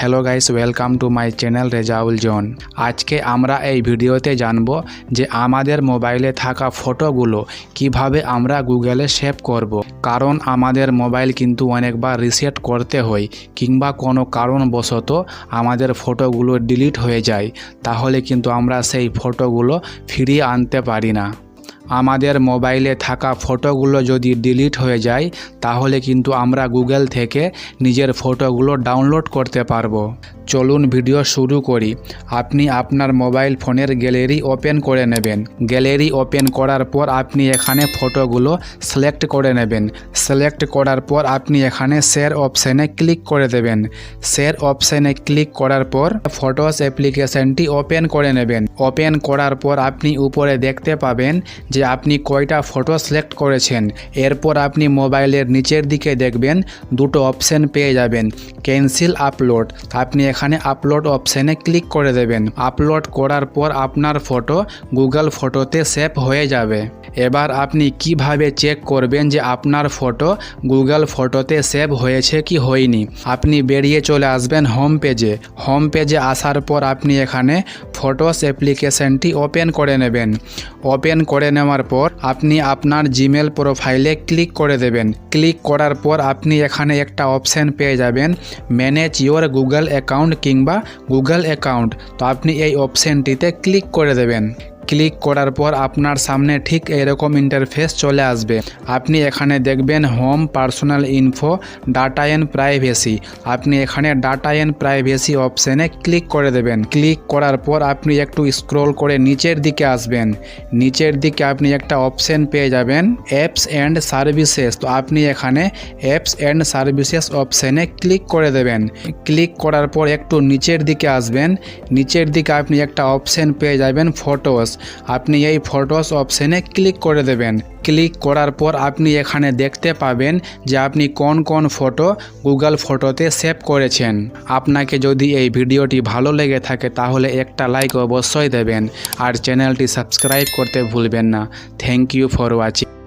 Hello guys welcome to my channel Rezaul John আজকে আমরা এই ভিডিওতে জানব যে আমাদের মোবাইলে থাকা ফটোগুলো কীভাবে আমরা গুগলে সেভ করব। কারণ আমাদের মোবাইল কিন্তু অনেকবার রিসেট করতে হয় কিংবা কোনো কারণবশত আমাদের ফটোগুলো ডিলিট হয়ে যায়। তাহলে কিন্তু আমরা সেই ফটোগুলো ফিরিয়ে আনতে পারি না। আমাদের মোবাইলে থাকা ফটোগুলো যদি ডিলিট হয়ে যায়, তাহলে কিন্তু আমরা গুগল থেকে নিজের ফটোগুলো ডাউনলোড করতে পারব। চলুন ভিডিও শুরু করি। আপনি আপনার মোবাইল ফোনের গ্যালারি ওপেন করে নেবেন। গ্যালারি ওপেন করার পর আপনি এখানে ফটোগুলো সিলেক্ট করে নেবেন। সিলেক্ট করার পর আপনি এখানে শেয়ার অপশানে ক্লিক করে দেবেন। শেয়ার অপশানে ক্লিক করার পর ফটোস অ্যাপ্লিকেশনটি ওপেন করে নেবেন। ওপেন করার পর আপনি উপরে দেখতে পাবেন যে আপনি কয়টা ফটো সিলেক্ট করেছেন, এরপর আপনি মোবাইলের নিচের দিকে দেখবেন দুটো অপশান পেয়ে যাবেন ক্যান্সেল আপলোড আপনি এখানে আপলোড অপশানে ক্লিক করে দেবেন। আপলোড করার পর আপনার ফটো গুগল ফটোতে সেভ হয়ে যাবে। এবার আপনি কীভাবে চেক করবেন যে আপনার ফটো গুগল ফটোতে সেভ হয়েছে কি হয়নি? আপনি বেরিয়ে চলে আসবেন হোম পেজে হোম পেজে আসার পর আপনি এখানে ফটোস অ্যাপ্লিকেশনটি ওপেন করে নেবেন। ওপেন করে নেওয়ার পর আপনি আপনার জিমেল প্রোফাইলে ক্লিক করে দেবেন। ক্লিক করার পর আপনি এখানে একটা অপশান পেয়ে যাবেন ম্যানেজ ইওর গুগল অ্যাকাউন্ট কিংবা গুগল অ্যাকাউন্ট তো আপনি এই অপশানটিতে ক্লিক করে দেবেন। ক্লিক করার পর আপনার সামনে ঠিক এরকম ইন্টারফেস চলে আসবে। আপনি এখানে দেখবেন home personal info data and privacy আপনি এখানে ডাটা অ্যান্ড প্রাইভেসি অপশানে ক্লিক করে দেবেন। ক্লিক করার পর আপনি একটু স্ক্রল করে নিচের দিকে আসবেন। নিচের দিকে আপনি একটা অপশান পেয়ে যাবেন অ্যাপস অ্যান্ড সার্ভিসেস তো আপনি এখানে অ্যাপস অ্যান্ড সার্ভিসেস অপশানে ক্লিক করে দেবেন। ক্লিক করার পর একটু নিচের দিকে আসবেন। নিচের দিকে আপনি একটা অপশান পেয়ে যাবেন ফটোস আপনি এই ফটোস অপশানে ক্লিক করে দেবেন। ক্লিক করার পর আপনি এখানে দেখতে পাবেন যে আপনি কোন কোন ফটো গুগল ফটোতে সেভ করেছেন। আপনাকে যদি এই ভিডিওটি ভালো লেগে থাকে তাহলে একটা লাইক অবশ্যই দেবেন। আর চ্যানেলটি সাবস্ক্রাইব করতে ভুলবেন না। Thank you for watching